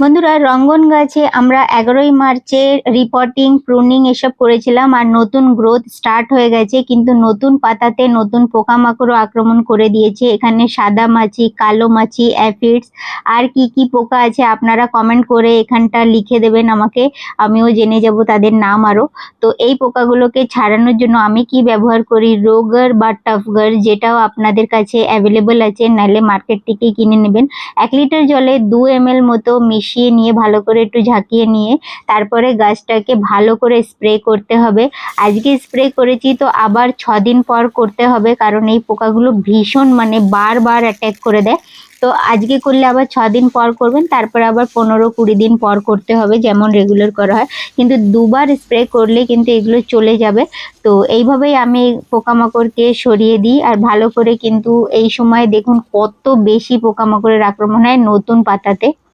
বন্ধুরা, রঙ্গন গাছে আমরা এগারোই মার্চে রিপোর্টিং প্রুনিং এসব করেছিলাম আর নতুন গ্রোথ স্টার্ট হয়ে গেছে। কিন্তু নতুন পাতাতে নতুন পোকামাকড়ও আক্রমণ করে দিয়েছে। এখানে সাদা মাছি, কালো মাছি অ্যাফিডস আর কি কি পোকা আছে আপনারা কমেন্ট করে এখানটা লিখে দেবেন আমাকে। আমিও জেনে যাব তাদের নাম আরও তো এই পোকাগুলোকে ছাড়ানোর জন্য আমি কি ব্যবহার করি? রোগার বা টাফগার যেটাও আপনাদের কাছে অ্যাভেলেবল আছে, নাহলে মার্কেট থেকে কিনে নেবেন। এক লিটার জলে দু এম মতো মিশিয়ে নিয়ে, ভালো করে একটু ঝাঁকিয়ে নিয়ে তারপরে গাছটাকে ভালো করে স্প্রে করতে হবে। আজকে স্প্রে করেছি তো আবার ছ দিন পর করতে হবে কারণ এই পোকাগুলো ভীষণ মানে বারবার অ্যাটাক করে দেয়। তো আজকে করলে আবার ছ দিন পর করবেন, তারপর আবার পনেরো কুড়ি দিন পর করতে হবে যেমন রেগুলার করা হয়। কিন্তু দুবার স্প্রে করলে কিন্তু এগুলো চলে যাবে। তো এইভাবেই আমি পোকামাকড়কে সরিয়ে দিই আর ভালো করে কিন্তু এই সময় দেখুন কত বেশি পোকামাকড়ের আক্রমণ হয় নতুন পাতাতে।